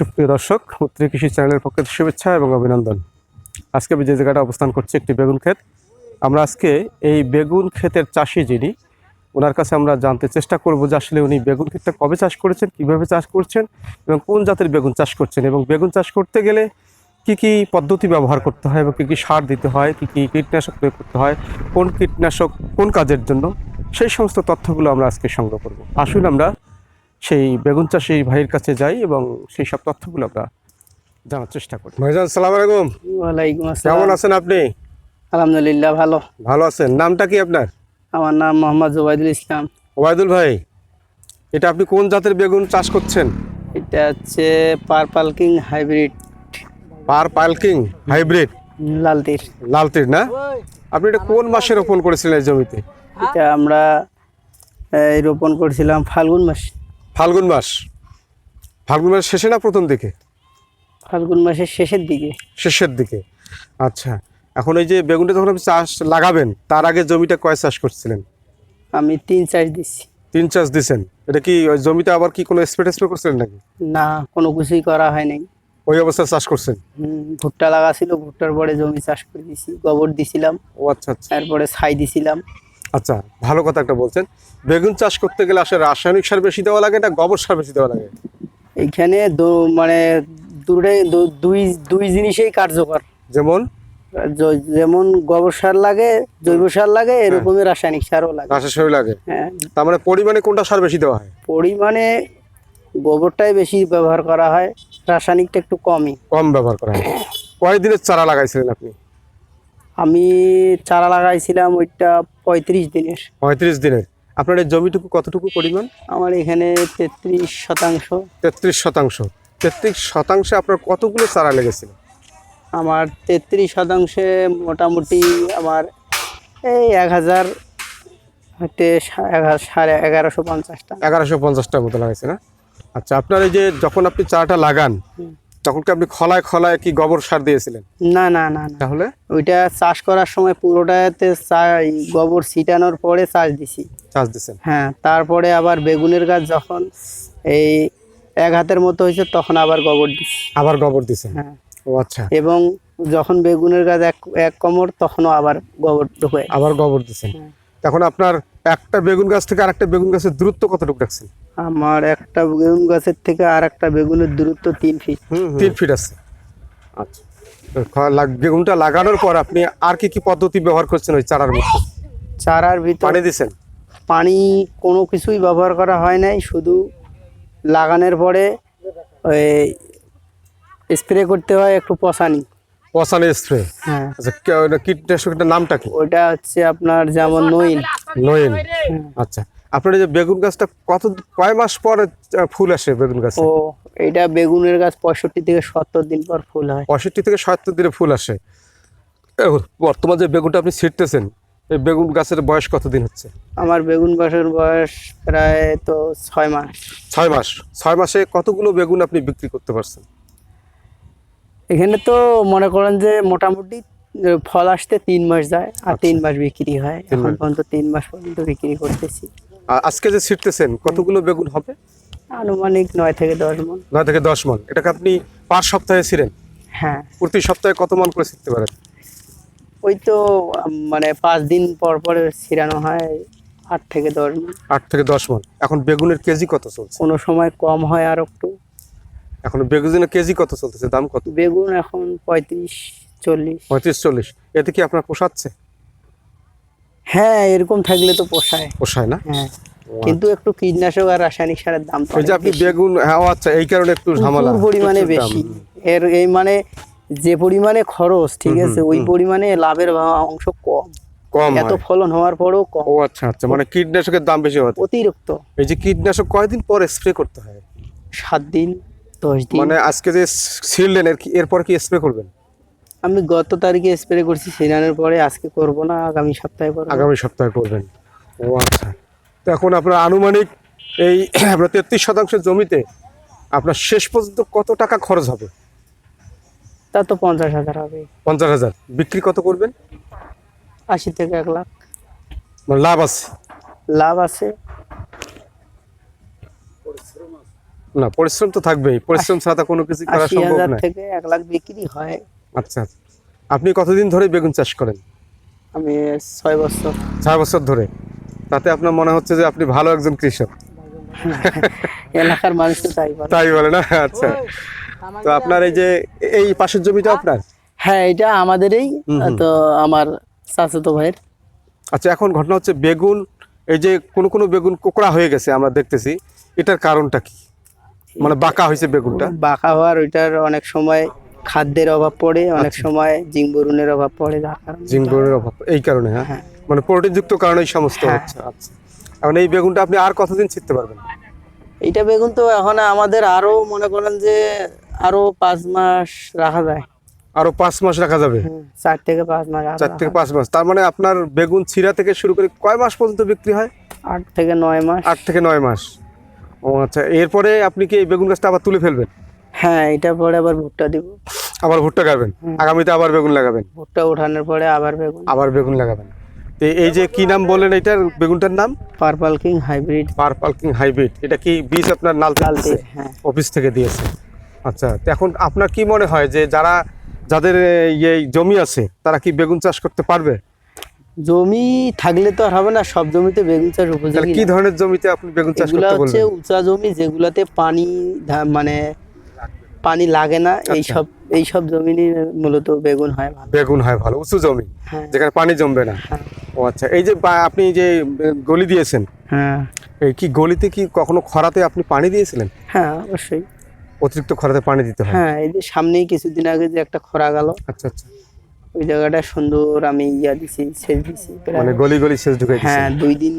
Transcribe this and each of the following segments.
সুপ্রিয় দর্শক, উত্তরী কৃষি চ্যানেলের পক্ষে শুভেচ্ছা এবং অভিনন্দন। আজকে আমি যে জায়গাটা অবস্থান করছি, একটি বেগুন ক্ষেত। আমরা আজকে এই বেগুন ক্ষেতের চাষি যিনি, ওনার কাছে আমরা জানতে চেষ্টা করব যে আসলে উনি বেগুন ক্ষেতটা কবে চাষ করেছেন, কীভাবে চাষ করছেন এবং কোন জাতের বেগুন চাষ করছেন এবং বেগুন চাষ করতে গেলে কি কি পদ্ধতি ব্যবহার করতে হয় এবং কী কী সার দিতে হয়, কী কী কীটনাশক প্রয়োগ করতে হয়, কোন কীটনাশক কোন কাজের জন্য, সেই সমস্ত তথ্যগুলো আমরা আজকে সংগ্রহ করব। আসুন আমরা সেই বেগুন চাষি ভাইয়ের কাছে যাই এবং সেই সব তথ্যগুলো আমরা জানার চেষ্টা করি। ভাইজান সালাম আলাইকুম। ওয়ালাইকুম আসসালাম। কেমন আছেন আপনি? আলহামদুলিল্লাহ ভালো। ভালো আছেন। নামটা কি আপনার? আমার নাম মোহাম্মদ জুবাইদুল ইসলাম। ওবায়দুল ভাই এটা আপনি কোন জাতের বেগুন চাষ করছেন? এটা হচ্ছে পার পালকিং হাইব্রিড। পার পালকিং হাইব্রিড? লালতির। লালতির না? আপনি এটা কোন মাসে রোপণ করেছিলেন এই জমিতে? এটা আমরা এই রোপণ করেছিলাম ফাল্গুন মাস। ফাল্গুন মাস। ফাল্গুন মাস শেষে না প্রথম দিকে? ফাল্গুন মাসের শেষের দিকে। শেষের দিকে। আচ্ছা এখন এই যে বেগুনটা যখন আপনি চাষ লাগাবেন তার আগে জমিটা কয় চাষ করছিলেন? আমি তিন চাষ দিচ্ছি তিন চাষ দিছেন। এটা কি ওই জমিতে আবার কি কোনো স্প্রে টেস্প্রে করছিলেন নাকি? না কোনো কিছুই করা হয় নাই। ওই অবস্থায় চাষ করছেন? ভুট্টা লাগা ছিল ভুট্টার পরে জমি চাষ করে দিছি গোবর দিছিলাম। ও আচ্ছা আচ্ছা। তারপরে ছাই দিছিলাম। আচ্ছা ভালো কথা একটা বলছেন। বেগুন চাষ করতে গেলে আসলে রাসায়নিক সার বেশি দেওয়া লাগে না গোবর সার বেশি দেওয়া লাগে? এইখানে দু- মানে দুটাই দুই দুই জিনিসেই কার্যকর। যেমন? যেমন গোবর সার লাগে জৈব সার লাগে এরকমই রাসায়নিক সারও লাগে। রাসায়নিক সার লাগে। হ্যাঁ। তার মানে পরিমাণে কোনটা সার বেশি দেওয়া হয়? পরিমাণে গোবরটাই বেশি ব্যবহার করা হয় রাসায়নিকটা একটু কমই। কম ব্যবহার করা হয়। কয় দিনের চারা লাগাইছিলেন আপনি? আমি চারা লাগাইছিলাম ওইটা পঁয়ত্রিশ দিনের। পঁয়ত্রিশ দিনের। আপনার এই জমিটুকু কতটুকু পরিমাণ? আমার এখানে তেত্রিশ শতাংশ। তেত্রিশ শতাংশ। তেত্রিশ শতাংশে আপনার কতগুলো চারা লেগেছিল? আমার তেত্রিশ শতাংশে মোটামুটি আমার এই এক হাজার হতে সাড়ে এগারোশো পঞ্চাশটা। এগারোশো পঞ্চাশটার মতো লাগাইছে না? আচ্ছা আপনার এই যে যখন আপনি চারাটা লাগান। তখন কি আপনি খলায় খলায় কি গোবর সার দিয়েছিলেন? না না না তাহলে? ওইটা চাষ করার সময় পুরোটাতে গোবর ছিটানোর পরে চাষ দিছি। চাষ দিচ্ছেন হ্যাঁ তারপরে আবার বেগুনের গাছ যখন এই এক হাতের মতো হয়েছে তখন আবার গোবর দিছি। আবার গোবর দিচ্ছেন হ্যাঁ। ও আচ্ছা। এবং যখন বেগুনের গাছ এক এক কমর তখনও আবার গোবর ঢুকে। আবার গোবর দিচ্ছেন হ্যাঁ। তখন আপনার একটা বেগুন গাছ থেকে আরেকটা বেগুন গাছের দূরত্ব কতটুকু রাখছেন? আমার একটা বেগুন গাছের থেকে আর একটা বেগুনের দূরত্ব তিন ফিট তিন ফিট আছে। আচ্ছা। বেগুনটা লাগানোর পর আপনি আর কি কি পদ্ধতি ব্যবহার করছেন ওই চারার মধ্যে? চারার ভিতর পানি দিচ্ছেন পানি কোনো কিছুই ব্যবহার করা হয় নাই শুধু লাগানোর পরে ওই স্প্রে করতে হয় একটু পশানি পচানি স্প্রে হ্যাঁ। আচ্ছা কীটনাশকটার নামটা কি? ওইটা হচ্ছে আপনার যেমন নইন নয়েন। আচ্ছা আপনার এই যে বেগুন গাছটা কত কয় মাস পরে ফুল আসে বেগুন গাছে? ও এটা বেগুনের গাছ পঁয়ষট্টি থেকে সত্তর দিন পর ফুল হয়। পঁয়ষট্টি থেকে সত্তর দিনে ফুল আসে। এখন বর্তমান যে বেগুনটা আপনি ছিটতেছেন এই বেগুন গাছের বয়স কতদিন হচ্ছে? আমার বেগুন গাছের বয়স প্রায় তো ছয় মাস। ছয় মাস। ছয় মাসে কতগুলো বেগুন আপনি বিক্রি করতে পারছেন? এখানে তো মনে করেন যে মোটামুটি ফল আসতে তিন মাস যায় আর তিন মাস বিক্রি হয়। এখন পর্যন্ত তিন মাস পর্যন্ত বিক্রি করতেছি। আর আজকে যে ছিটতেছেন কতগুলো বেগুন হবে? আনুমানিক নয় থেকে দশ মন। নয় থেকে দশ মন। এটাকে আপনি পাঁচ সপ্তাহে ছিলেন হ্যাঁ। প্রতি সপ্তাহে কত মন করে ছিটতে পারেন? ওই তো মানে পাঁচ দিন পর পর ছিড়ানো হয় আট থেকে দশ মন। আট থেকে দশ মন। এখন বেগুনের কেজি কত চলছে? কোনো সময় কম হয় আর একটু। এখন বেগুনের কেজি কত চলতেছে? দাম কত? বেগুন এখন পঁয়ত্রিশ চল্লিশ। পঁয়ত্রিশ চল্লিশ। এতে কি আপনার পোষাচ্ছে? হ্যাঁ এরকম থাকলে তো পোষায়। পোষায় না? হ্যাঁ। কিন্তু একটু কীটনাশক আর রাসায়নিক সারের দাম তো আপনি বেগুন হ্যাঁ আচ্ছা এই কারণে একটু ঝামেলা পরিমাণে বেশি। এর এই মানে যে পরিমাণে খরচ ঠিক আছে ওই পরিমাণে লাভের অংশ কম। কম এত ফলন হওয়ার পরেও কম। ও আচ্ছা আচ্ছা মানে কীটনাশকের দাম বেশি হতে অতিরিক্ত। এই যে কীটনাশক কয়দিন পর স্প্রে করতে হয়? সাত দিন দশ দিন। মানে আজকে যে কি- এরপর কি স্প্রে করবেন? আমি গত তারিখে স্প্রে করছি সিনানের পরে আজকে করব না আগামী সপ্তাহে করব। আগামী সপ্তাহে করবেন। ও আচ্ছা। তো এখন আপনার আনুমানিক এই আপনার তেত্রিশ শতাংশ জমিতে আপনার শেষ পর্যন্ত কত টাকা খরচ হবে? তা তো পঞ্চাশ হাজার হবে। পঞ্চাশ হাজার। বিক্রি কত করবেন? আশি থেকে এক লাখ। মানে লাভ আছে? লাভ আছে। না পরিশ্রম তো থাকবেই। পরিশ্রম ছাড়া কোনো কিছু করা সম্ভব নয়। থেকে এক লাখ বিক্রি হয়। আচ্ছা আচ্ছা। আপনি কতদিন ধরে বেগুন চাষ করেন? আমি ছয় বছর। ছয় বছর ধরে। তাতে আপনার মনে হচ্ছে যে আপনি ভালো একজন কৃষক। এলাকার মানুষ তাই বলে। তাই বলে না? আচ্ছা। তো আপনার এই যে এই পাশের জমিটা আপনার? হ্যাঁ এটা আমাদেরই। তো আমার চাচাতো ভাইয়ের। আচ্ছা এখন ঘটনা হচ্ছে বেগুন এই যে কোনো কোনো বেগুন কোকড়া হয়ে গেছে আমরা দেখতেছি। এটার কারণটা কি? মানে বাঁকা হয়েছে বেগুনটা? বাঁকা হওয়ার ওইটার অনেক সময় খাদ্যের অভাব পড়ে অনেক আচ্ছা। সময় জিংবরুনের অভাব পড়ে যার কারণে জিঙ্গরের অভাব এই কারণে হ্যাঁ? হ্যাঁ। মানে প্রোটিনযুক্ত কারণে এই সমস্ত হ্যাঁ। হচ্ছে। আচ্ছা এখন এই বেগুনটা আপনি আর কতদিন ছিটতে পারবেন? এইটা বেগুন তো এখন আমাদের আরও মনে করেন যে আরও পাঁচ মাস রাখা যায়। আরও পাঁচ মাস রাখা যাবে? চার থেকে পাঁচ মাস চার থেকে পাঁচ মাস। তার মানে আপনার বেগুন ছিঁড়া থেকে শুরু করে কয় মাস পর্যন্ত বিক্রি হয়? আট থেকে নয় মাস। আট থেকে নয় মাস। ও আচ্ছা এরপরে আপনি কি এই বেগুন গাছটা আবার তুলে ফেলবেন? হ্যাঁ এটা পরে আবার ভুট্টা দিব। আবার ভুট্টা গাড়বেন আগামীতে আবার বেগুন লাগাবেন? ভুট্টা ওঠানোর পরে আবার বেগুন। আবার বেগুন লাগাবেন। তো এই যে কি নাম বললেন এটার বেগুনটার নাম? Purple king hybrid. Purple king hybrid. এটা কি বীজ আপনার নালতে লালতে হ্যাঁ। অফিস থেকে দিয়েছে। আচ্ছা তো এখন আপনার কি মনে হয় যে যারা যাদের ইয়ে জমি আছে তারা কি বেগুন চাষ করতে পারবে? জমি থাকলে তো আর হবে না সব জমিতে বেগুন চাষ উপযোগী কি ধরনের জমিতে আপনি বেগুন চাষ করতে হচ্ছে উঁচা জমি যেগুলাতে পানি মানে পানি লাগে না আচ্ছা। এই সব এই সব জমিনই মূলত বেগুন হয় ভালো। বেগুন হয় ভালো উঁচু জমি হ্যাঁ। যেখানে পানি জমবে না। হ্যাঁ। ও আচ্ছা এই যে আপনি যে গলি দিয়েছেন হ্যাঁ। এই কি গলিতে কি কখনো খরাতে আপনি পানি দিয়েছিলেন? হ্যাঁ অবশ্যই। অতিরিক্ত খরাতে পানি দিতে হয়। হ্যাঁ এই যে সামনেই কিছুদিন আগে যে একটা খরা গেল আচ্ছা আচ্ছা। ওই জায়গাটা সুন্দর আমি ইয়া দিছি সেচ দিছি মানে গলি গলি শেষ ঢুকে হ্যাঁ দুই দিন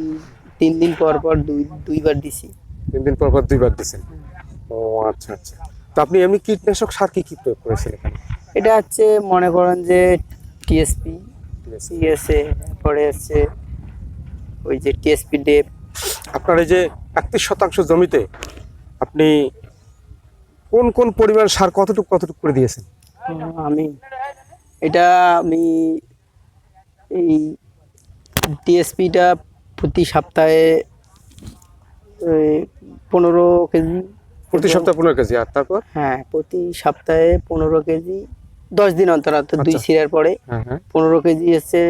তিন দিন পর পর দুই দুইবার দিছি। তিন দিন পর পর দুইবার দিয়েছেন ও আচ্ছা আচ্ছা। তো আপনি এমনি কীটনাশক সার কি কি প্রয়োগ করেছেন এখানে? এটা হচ্ছে মনে করেন যে টিএসপি। সিএসএ তারপরে হচ্ছে ওই যে টিএসপি ডেপ আপনার এই যে একত্রিশ শতাংশ জমিতে আপনি কোন কোন পরিমাণ সার কতটুকু কতটুকু করে দিয়েছেন? আমি এটা আমি এই টিএসপিটা প্রতি সপ্তাহে ওই পনেরো কেজি প্রতি সপ্তাহে পনেরো কেজি আর তারপর? হ্যাঁ প্রতি সপ্তাহে পনেরো কেজি দশ দিন অন্তর অন্তর দুই আচ্ছা। সিরার পরে হ্যাঁ হ্যাঁ। পনেরো কেজি হচ্ছে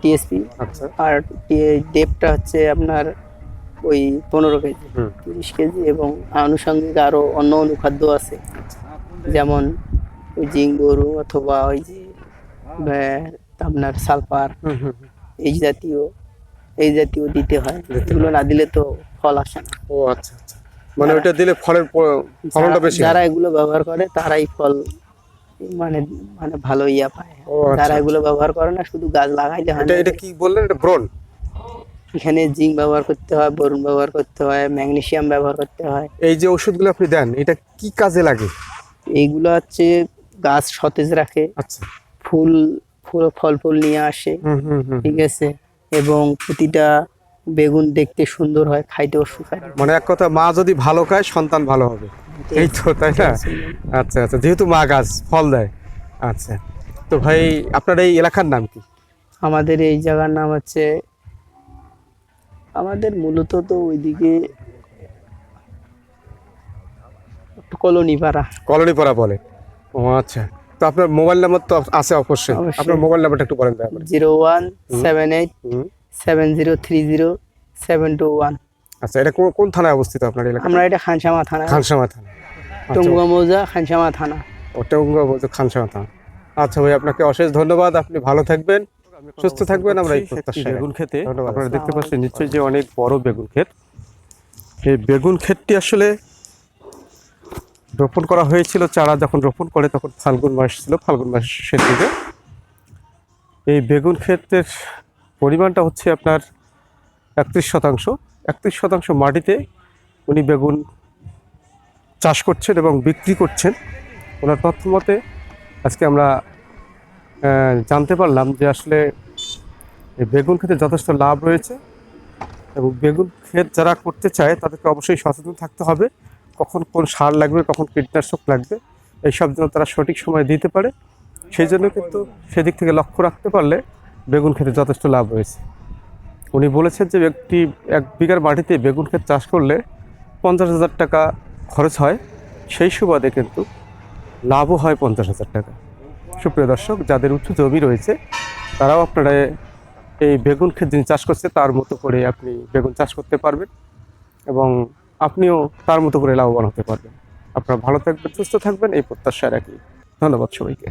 টিএসপি আচ্ছা। আর ডেপটা হচ্ছে আপনার ওই পনেরো কেজি তিরিশ কেজি এবং আনুষঙ্গিক আরও অন্য অনুখাদ্য আছে। যেমন ওই জিঙ্ক গরু অথবা ওই যে আপনার সালফার। এই জাতীয় এই জাতীয় দিতে হয়। এগুলো না দিলে তো ফল আসে না। ও আচ্ছা আচ্ছা। মানে ওইটা দিলে ফলের ফলনটা বেশি যারা এগুলো ব্যবহার করে তারাই ফল মানে মানে ভালো ইয়া পায়। আচ্ছা যারা এগুলো ব্যবহার করে না শুধু গাছ লাগাইলে হয় এটা এটা কি বললেন? এটা ব্রন এখানে জিঙ্ক ব্যবহার করতে হয় বোরন ব্যবহার করতে হয় ম্যাগনেসিয়াম ব্যবহার করতে হয়। এই যে ওষুধগুলো আপনি দেন এটা কি কাজে লাগে? এইগুলো হচ্ছে গাছ সতেজ রাখে আচ্ছা। ফুল ফুল ফল ফুল নিয়ে আসে ঠিক আছে? এবং প্রতিটা বেগুন দেখতে সুন্দর হয় খাইতেও সুস্বাদু। মানে এক কথা মা যদি ভালো খায় সন্তান ভালো হবে। এই তো তাই না? আচ্ছা আচ্ছা যেহেতু মা গাছ ফল দেয়। আচ্ছা তো ভাই আপনার এই এলাকার নাম কি? আমাদের এই জায়গার নাম হচ্ছে আমাদের মূলত তো ওইদিকে কলোনি পাড়া। কলোনি পাড়া বলে। ও আচ্ছা। তো আপনার মোবাইল নাম্বার তো আছে অবশ্যই। আপনার মোবাইল নাম্বারটা একটু বলেন zero one seven eight. Seven zero three zero seven two one. আচ্ছা এটা কোন- কোন থানায় অবস্থিত আপনার এলাকা? আমরা এটা খানসামা থানা। খানসামা থানা। আচ্ছা। টঙ্গুয়া মৌজা খানসামা থানা। ওটা উঙ্গা বলতে খানসামা থানা। আচ্ছা ভাই আপনাকে অশেষ ধন্যবাদ। আপনি ভালো থাকবেন সুস্থ থাকবেন। আমরা এই বেগুন খেতে আপনারা দেখতে পাচ্ছেন নিশ্চয়ই যে অনেক বড় বেগুন ক্ষেত। এই বেগুন ক্ষেতটি আসলে রোপণ করা হয়েছিল চারা যখন রোপণ করে তখন ফাল্গুন মাস ছিল ফাল্গুন মাসের দিকে এই বেগুন ক্ষেতের পরিমাণটা হচ্ছে আপনার একত্রিশ শতাংশ। একত্রিশ শতাংশ মাটিতে উনি বেগুন চাষ করছেন এবং বিক্রি করছেন। ওনার তথ্য মতে আজকে আমরা জানতে পারলাম যে আসলে বেগুন খেতে যথেষ্ট লাভ রয়েছে এবং বেগুন ক্ষেত যারা করতে চায় তাদেরকে অবশ্যই সচেতন থাকতে হবে। কখন কোন সার লাগবে, কখন কীটনাশক লাগবে, এইসব যেন তারা সঠিক সময় দিতে পারে। সেই জন্য কিন্তু সেদিক থেকে লক্ষ্য রাখতে পারলে বেগুন খেতে যথেষ্ট লাভ রয়েছে উনি বলেছেন যে একটি, এক বিঘার মাটিতে বেগুন ক্ষেত চাষ করলে পঞ্চাশ হাজার টাকা খরচ হয়, সেই সুবাদে কিন্তু লাভও হয় পঞ্চাশ হাজার টাকা। সুপ্রিয় দর্শক, যাদের উঁচু জমি রয়েছে, তারাও আপনারা এই বেগুন ক্ষেত যিনি চাষ করছে, তার মতো করে আপনি বেগুন চাষ করতে পারবেন এবং আপনিও তার মতো করে লাভবান হতে পারবেন। আপনারা ভালো থাকবেন, সুস্থ থাকবেন, এই প্রত্যাশা রাখি। ধন্যবাদ সবাইকে।